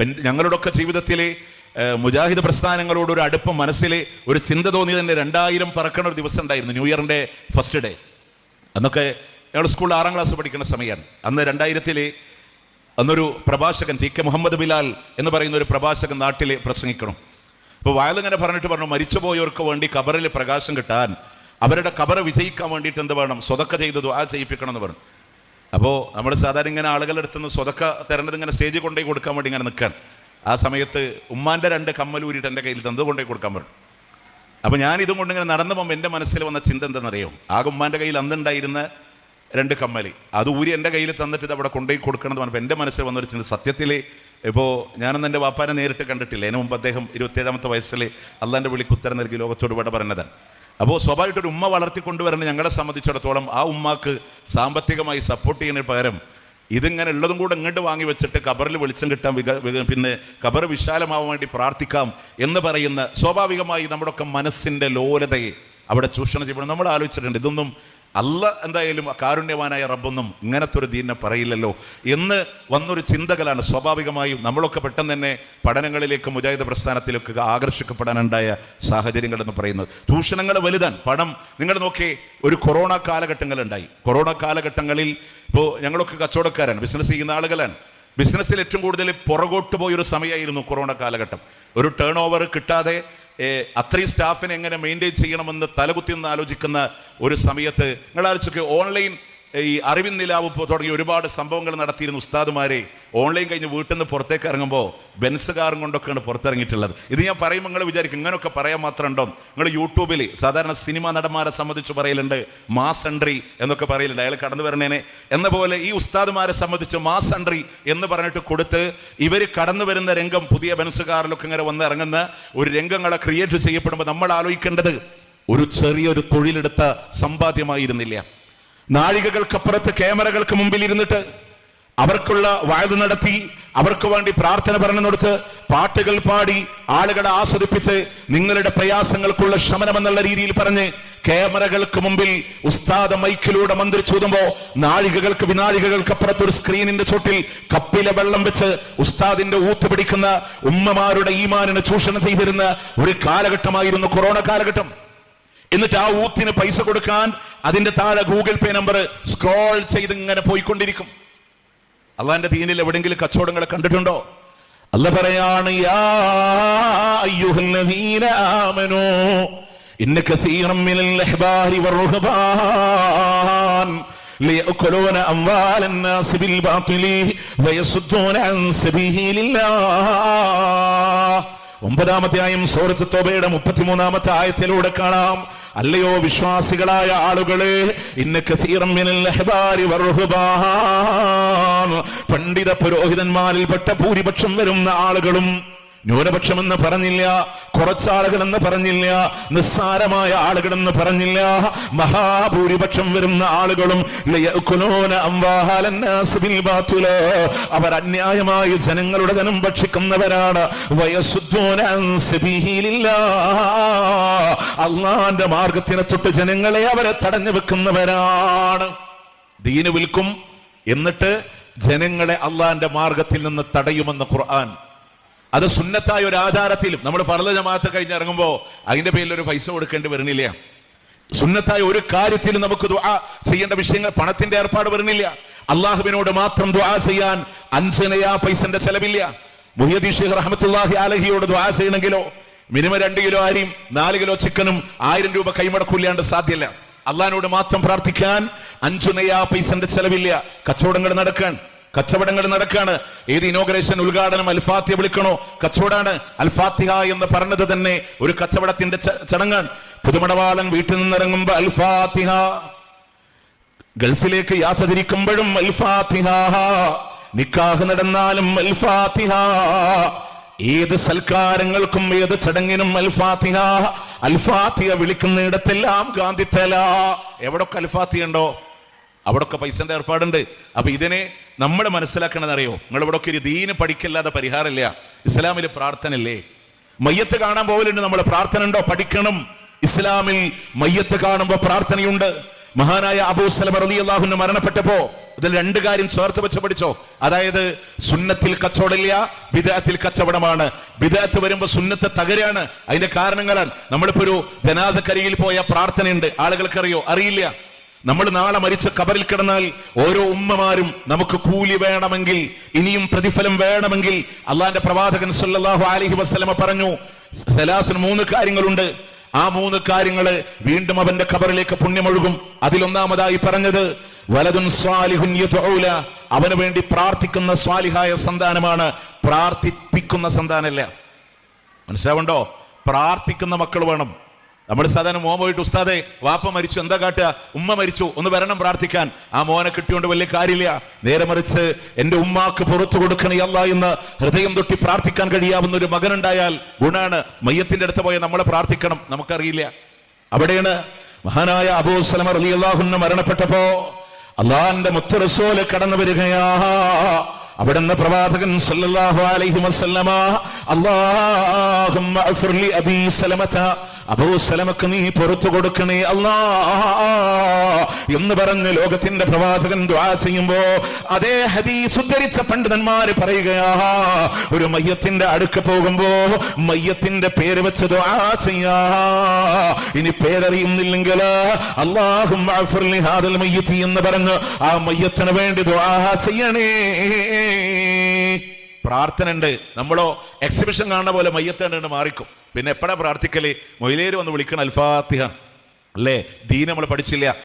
ഞങ്ങളുടെയൊക്കെ ജീവിതത്തിലെ മുജാഹിദ് പ്രസ്ഥാനങ്ങളോട് ഒരു അടുപ്പം മനസ്സിൽ ഒരു ചിന്ത തോന്നി തന്നെ രണ്ടായിരം പറക്കണ ഒരു ദിവസം ഉണ്ടായിരുന്നു ന്യൂ ഇയറിന്റെ ഫസ്റ്റ് ഡേ. അന്നൊക്കെ ഞങ്ങൾ സ്കൂളിൽ ആറാം ക്ലാസ് പഠിക്കുന്ന സമയമാണ്. അന്ന് രണ്ടായിരത്തിലെ അന്നൊരു പ്രഭാഷകൻ ടി കെ മുഹമ്മദ് ബിലാൽ എന്ന് പറയുന്ന ഒരു പ്രഭാഷകൻ നാട്ടിൽ പ്രസംഗിക്കണം. അപ്പോൾ വയലിങ്ങനെ പറഞ്ഞിട്ട് പറഞ്ഞു മരിച്ചുപോയവർക്ക് വേണ്ടി കബറിൽ പ്രകാശം കിട്ടാൻ അവരുടെ കബറ് വിജയിക്കാൻ വേണ്ടിയിട്ട് എന്ത് വേണം? സ്വതക്ക ചെയ്ത് ആ ചെയ്യിപ്പിക്കണം എന്ന് പറഞ്ഞു. അപ്പോൾ നമ്മൾ സാധാരണ ഇങ്ങനെ ആളുകളുടെ അടുത്ത് നിന്ന് സ്വതക്ക തരേണ്ടത് ഇങ്ങനെ സ്റ്റേജിൽ കൊണ്ടുപോയി കൊടുക്കാൻ വേണ്ടി ഇങ്ങനെ നിൽക്കാൻ ആ സമയത്ത് ഉമ്മാന്റെ രണ്ട് കമ്മലൂരിട്ട് എന്റെ കയ്യിൽ തന്നത് കൊണ്ടുപോയി കൊടുക്കാൻ വേണ്ടി അപ്പോൾ ഞാൻ ഇതും കൊണ്ട് ഇങ്ങനെ നടന്നു പോകുമ്പോൾ എന്റെ മനസ്സിൽ വന്ന ചിന്ത എന്തെന്നറിയോ ആ ഉമ്മാന്റെ കയ്യിൽ അന്നുണ്ടായിരുന്ന രണ്ട് കമ്മൽ അത് ഊരി എന്റെ കയ്യിൽ തന്നിട്ട് ഇത് അവിടെ കൊണ്ടുപോയി കൊടുക്കണമെന്ന് പറഞ്ഞപ്പോൾ എന്റെ മനസ്സിൽ വന്നൊരു ചിന്ത. സത്യത്തിൽ ഇപ്പോൾ ഞാനൊന്നും എന്റെ വാപ്പാനെ നേരിട്ട് കണ്ടിട്ടില്ല. അതിന് മുമ്പ് അദ്ദേഹം ഇരുപത്തേഴാമത്തെ വയസ്സിൽ അള്ളാന്റെ വിളിക്ക് ഉത്തരം നൽകി ലോകത്തോട് ഇവിടെ പറഞ്ഞതാണ്. അപ്പോൾ സ്വാഭാവികമായിട്ട് ഒരു ഉമ്മ വളർത്തിക്കൊണ്ടുവരണം ഞങ്ങളെ സംബന്ധിച്ചിടത്തോളം ആ ഉമ്മാക്ക് സാമ്പത്തികമായി സപ്പോർട്ട് ചെയ്യുന്നതിന് പകരം ഇതിങ്ങനെ ഉള്ളതും കൂടെ ഇങ്ങോട്ട് വാങ്ങി വെച്ചിട്ട് കബറിൽ വെളിച്ചം കിട്ടാൻ പിന്നെ കബർ വിശാലമാവാൻ വേണ്ടി പ്രാർത്ഥിക്കാം എന്ന് പറയുന്ന സ്വാഭാവികമായി നമ്മുടെയൊക്കെ മനസ്സിന്റെ ലോലതയെ അവിടെ ചൂഷണം ചെയ്യപ്പെടും നമ്മൾ ആലോചിച്ചിട്ടുണ്ട് ഇതൊന്നും അല്ല എന്തായാലും കാരുണ്യവാനായ റബ്ബൊന്നും ഇങ്ങനത്തെ ഒരു ദീനെ പറയില്ലല്ലോ എന്ന് വന്നൊരു ചിന്തകളാണ്. സ്വാഭാവികമായും നമ്മളൊക്കെ പെട്ടെന്ന് തന്നെ പഠനങ്ങളിലേക്ക് മുജാഹിദ് പ്രസ്ഥാനത്തിലേക്ക് ആകർഷിക്കപ്പെടാനുണ്ടായ സാഹചര്യങ്ങൾ എന്ന് പറയുന്നത്. ചൂഷണങ്ങൾ വലുതാണ് പണം. നിങ്ങൾ നോക്കി ഒരു കൊറോണ കാലഘട്ടങ്ങളുണ്ടായി. കൊറോണ കാലഘട്ടങ്ങളിൽ ഇപ്പോൾ ഞങ്ങളൊക്കെ കച്ചവടക്കാരാണ് ബിസിനസ് ചെയ്യുന്ന ആളുകളാണ്. ബിസിനസ്സിൽ ഏറ്റവും കൂടുതൽ പുറകോട്ട് പോയൊരു സമയമായിരുന്നു കൊറോണ കാലഘട്ടം. ഒരു ടേൺ ഓവർ കിട്ടാതെ അത്രയും സ്റ്റാഫിനെ എങ്ങനെ മെയിന്റെയിൻ ചെയ്യണമെന്ന് തലകുത്തി നിന്ന് ആലോചിക്കുന്ന ഒരു സമയത്ത് നിങ്ങൾ ആലോചിച്ചൊക്കെ ഓൺലൈൻ ഈ അറിവിൻ നിലാവ് തുടങ്ങി ഒരുപാട് സംഭവങ്ങൾ നടത്തിയിരുന്ന ഉസ്താദുമാരെ. ഓൺലൈൻ കഴിഞ്ഞ് വീട്ടിൽ നിന്ന് പുറത്തേക്ക് ഇറങ്ങുമ്പോൾ ബെൻസ് കാറും കൊണ്ടൊക്കെയാണ് പുറത്തിറങ്ങിയിട്ടുള്ളത്. ഇത് ഞാൻ പറയുമ്പോൾ നിങ്ങൾ വിചാരിക്കും ഇങ്ങനെയൊക്കെ പറയാൻ മാത്രം ഉണ്ടോ? നിങ്ങൾ യൂട്യൂബിൽ സാധാരണ സിനിമാ നടന്മാരെ സംബന്ധിച്ച് പറയലുണ്ട് മാസ് എൻട്രി എന്നൊക്കെ പറയലുണ്ട്. അയാൾ കടന്നു വരണേനെ. എന്ന പോലെ ഈ ഉസ്താദുമാരെ സംബന്ധിച്ച് മാസ് എൻട്രി എന്ന് പറഞ്ഞിട്ട് കൊടുത്ത് ഇവർ കടന്നു വരുന്ന രംഗം പുതിയ ബെൻസ് കാറിലൊക്കെ ഇങ്ങനെ വന്ന് ഇറങ്ങുന്ന ഒരു രംഗങ്ങളെ ക്രിയേറ്റ് ചെയ്യപ്പെടുമ്പോൾ നമ്മൾ ആലോചിക്കേണ്ടത് ഒരു ചെറിയൊരു തൊഴിലെടുത്ത സമ്പാദ്യമായിരുന്നില്ല. നാഴികകൾക്കപ്പുറത്ത് ക്യാമറകൾക്ക് മുമ്പിൽ ഇരുന്നിട്ട് അവർക്കുള്ള വയത് നടത്തി അവർക്ക് വേണ്ടി പ്രാർത്ഥന പറഞ്ഞു കൊടുത്ത് പാട്ടുകൾ പാടി ആളുകളെ ആസ്വദിപ്പിച്ച് നിങ്ങളുടെ പ്രയാസങ്ങൾക്കുള്ള ശമനം എന്നുള്ള രീതിയിൽ പറഞ്ഞ് ക്യാമറകൾക്ക് മുമ്പിൽ ഉസ്താദ മൈക്കിലൂടെ മന്ത്രിച്ചൂതുമ്പോ നാഴികകൾക്ക് വിനാഴികകൾക്ക് ഒരു സ്ക്രീനിന്റെ ചുട്ടിൽ കപ്പിലെ വെള്ളം വെച്ച് ഉസ്താദിന്റെ ഊത്ത് പിടിക്കുന്ന ഉമ്മമാരുടെ ഈമാനിനെ ചൂഷണം ചെയ്തിരുന്ന ഒരു കാലഘട്ടമായിരുന്നു കൊറോണ കാലഘട്ടം. എന്നിട്ട് ആ ഊത്തിന് പൈസ കൊടുക്കാൻ അതിന്റെ താഴെ ഗൂഗിൾ പേ നമ്പർ സ്ക്രോൾ ചെയ്ത് ഇങ്ങനെ പോയിക്കൊണ്ടിരിക്കും അള്ളാന്റെ ദീനിൽ എവിടെങ്കിലും കച്ചവടങ്ങളെ കണ്ടിട്ടുണ്ടോ അല്ല പറയാണ് യാ അയ്യുഹല്ലദീന ആമനൂ ഇന്ന കസീറം മിനൽ അഹ്ബാരി വറുഹബാൻ ليأكلون أموال الناس بالباطل ويصدون عن سبيل الله ഒമ്പതാമത്തെ ആയം സൂറത്ത് തോബയുടെ മുപ്പത്തിമൂന്നാമത്തെ ആയത്തിലൂടെ കാണാം. അല്ലയോ വിശ്വാസികളായ ആളുകളെ ഇന്ന് പണ്ഡിത പുരോഹിതന്മാരിൽപ്പെട്ട ഭൂരിപക്ഷം വരുന്ന ആളുകളും ന്യൂനപക്ഷമെന്ന് പറഞ്ഞില്ല കുറച്ചാളുകളെന്ന് പറഞ്ഞില്ല നിസ്സാരമായ ആളുകളെന്ന് പറഞ്ഞില്ല മഹാഭൂരിപക്ഷം വരുന്ന ആളുകളും. അവർ അന്യായമായി ജനങ്ങളുടെ ധനം ഭക്ഷിക്കുന്നവരാണ്. അള്ളാന്റെ മാർഗത്തിനെ തൊട്ട് ജനങ്ങളെ അവരെ തടഞ്ഞു വെക്കുന്നവരാണ് ദീന് വിൽക്കും എന്നിട്ട് ജനങ്ങളെ അള്ളാന്റെ മാർഗത്തിൽ നിന്ന് തടയുമെന്ന് ഖുർആൻ അത് സുന്നത്തായ ഒരു ആധാരത്തിലും. നമ്മൾ ഫർദ ജമാഅത്ത് കഴിഞ്ഞ് ഇറങ്ങുമ്പോൾ അതിന്റെ പേരിൽ ഒരു പൈസ കൊടുക്കേണ്ടി വരുന്നില്ല സുന്നത്തായ ഒരു കാര്യത്തിലും നമുക്ക് ദുആ ചെയ്യേണ്ട വിഷയങ്ങൾ പണത്തിന്റെ ഏർപ്പാട് വരുന്നില്ല അള്ളാഹുവിനോട് മാത്രം ദുആ ചെയ്യാൻ അഞ്ചനയാ പൈസന്റെ ചെലവില്ല. മുഹ്യദീ ഷെയ്ഖ് റഹ്മത്തുള്ളാഹി അലഹിയോട് ദുആ ചെയ്യണമെങ്കിലോ മിനിമം രണ്ട് കിലോ അരിയും നാല് കിലോ ചിക്കനും ആയിരം രൂപ കൈമടക്കില്ലാണ്ട് സാധ്യല്ല. അള്ളഹാനോട് മാത്രം പ്രാർത്ഥിക്കാൻ അഞ്ചു നെയ്യാ പൈസന്റെ ചെലവില്ല. കച്ചവടങ്ങൾ നടക്കാൻ കച്ചവടങ്ങൾ നടക്കാണ് ഏത് ഇനോഗ്രേഷൻ ഉദ്ഘാടനം അൽഫാത്തിയ വിളിക്കണോ? കച്ചവടാണ്. അൽഫാത്തിഹ എന്ന് പറഞ്ഞത് തന്നെ ഒരു കച്ചവടത്തിന്റെ ചടങ്ങാണ്. പുതുമണവാളൻ വീട്ടിൽ നിന്നിറങ്ങുമ്പോ അൽഫാത്തിഹ. ഗൾഫിലേക്ക് യാത്ര തിരിക്കുമ്പോഴും അൽഫാത്തിഹ. നിക്കാഹ് നടന്നാലും അൽഫാത്തിഹ. ഏത് സൽക്കാരങ്ങൾക്കും ഏത് ചടങ്ങിനും അൽഫാത്തിഹ. അൽഫാത്തിഹ വിളിക്കുന്നിടത്തെല്ലാം ഗാന്ധിത്തല. എവിടൊക്കെ അൽഫാത്തിഹ ഉണ്ടോ അവിടൊക്കെ പൈസന്റെ ഏർപ്പാടുണ്ട്? അപ്പൊ ഇതിനെ നമ്മൾ മനസ്സിലാക്കണമെന്ന് അറിയോ നിങ്ങൾ ഇവിടെ ഒക്കെ ഒരു ദീന് പഠിക്കല്ലാതെ പരിഹാരമില്ല. ഇസ്ലാമിൽ പ്രാർത്ഥനയില്ലേ? മയ്യത്ത് കാണാൻ പോകലുണ്ട് നമ്മൾ പ്രാർത്ഥന ഉണ്ടോ? പഠിക്കണം. ഇസ്ലാമിൽ മയ്യത്ത് കാണുമ്പോൾ പ്രാർത്ഥനയുണ്ട്. മഹാനായ അബൂ സലമ റലി അള്ളാഹുന് മരണപ്പെട്ടപ്പോ ഇതിൽ രണ്ട് കാര്യം ചേർത്ത് വെച്ച് പഠിച്ചോ? അതായത് സുന്നത്തിൽ കച്ചവടമില്ല വിദേഹത്തിൽ കച്ചവടമാണ്. വിദേഹത്ത് വരുമ്പോ സുന്നത്ത് തകരാണ്. അതിന്റെ കാരണങ്ങളാണ്. നമ്മളിപ്പോ ഒരു ജനാസക്കരിയിൽ പോയ പ്രാർത്ഥനയുണ്ട്. ആളുകൾക്കറിയോ? അറിയില്ല. നമ്മൾ നാളെ മരിച്ച കബറിൽ കിടന്നാൽ ഓരോ ഉമ്മമാരും നമുക്ക് കൂലി വേണമെങ്കിൽ ഇനിയും പ്രതിഫലം വേണമെങ്കിൽ അള്ളാന്റെ പ്രവാചകൻ സല്ലാഹു അലഹി വസ്ലമ പറഞ്ഞു സലാഫിന് മൂന്ന് കാര്യങ്ങളുണ്ട്. ആ മൂന്ന് കാര്യങ്ങൾ വീണ്ടും അവന്റെ കബറിലേക്ക് പുണ്യമൊഴുകും. അതിലൊന്നാമതായി പറഞ്ഞത് വലതുൻ സ്വാലിഹുൻ അവന് വേണ്ടി പ്രാർത്ഥിക്കുന്ന സ്വാലിഹായ സന്താനമാണ് പ്രാർത്ഥിപ്പിക്കുന്ന സന്താനല്ല. മനസ്സിലാവുണ്ടോ? പ്രാർത്ഥിക്കുന്ന മക്കൾ വേണം. നമ്മൾ സാധാരണ മോൻ പോയിട്ട് ഉസ്താദെ വാപ്പ മരിച്ചു എന്താ കാട്ടുക? ഉമ്മ മരിച്ചു ഒന്ന് വരണം പ്രാർത്ഥിക്കാൻ. ആ മോനെ കിട്ടിയോണ്ട് വലിയ കാര്യമില്ല. നേരെ മറിച്ച് എന്റെ ഉമ്മാക്ക് പുറത്തു കൊടുക്കണേ അല്ല എന്ന് ഹൃദയം തൊട്ടി പ്രാർത്ഥിക്കാൻ കഴിയാവുന്ന ഒരു മകനുണ്ടായാൽ ഗുണാണ്. മയ്യത്തിന്റെ അടുത്ത് പോയ നമ്മളെ പ്രാർത്ഥിക്കണം. നമുക്കറിയില്ല. അവിടെയാണ് മഹാനായ അബൂ സലമർ അലി അള്ളാഹുന്ന് മരണപ്പെട്ടപ്പോ അള്ളാഹിന്റെ മുത്തറസോൽ കടന്നു വരികയാ. അവിടുന്ന് പ്രവാചകൻ സല്ലല്ലാഹു അലൈഹി വസല്ലമ അല്ലാഹുമ്മ അഗ്ഫിർ ലി അബീ സലമത അബൂ സലമക്ക് നീ പുറത്തു കൊടുക്കണേ അല്ലാ. എന്ന് പറഞ്ഞ് ലോകത്തിന്റെ പ്രവാചകൻ ദുആ ചെയ്യുമ്പോ അതേ ഹദീസ് ഉദ്ധരിച്ച പണ്ഡിതന്മാര് പറയുകയാ ഒരു മയ്യത്തിന്റെ അടുക്ക് പോകുമ്പോ മയ്യത്തിന്റെ പേര് വെച്ച് ദുആ ചെയ്യാ. ഇനി പേരറിയുന്നില്ലെങ്കിൽ അള്ളാഹും എന്ന് പറഞ്ഞ് ആ മയ്യത്തിന് വേണ്ടി ദുആ ചെയ്യണേ. പ്രാർത്ഥന ഉണ്ട് നമ്മളോ എക്സിബിഷൻ കാണുന്ന പോലെ മയ്യത്തേണ്ട മാറിക്കും. പിന്നെ എപ്പോഴാണ് പ്രാർത്ഥിക്കൽ? മൊയിലേര് വന്ന് വിളിക്കണം അൽഫാത്തിഹ. അല്ലേ? ദീൻ നമ്മൾ പഠിച്ചില്ല.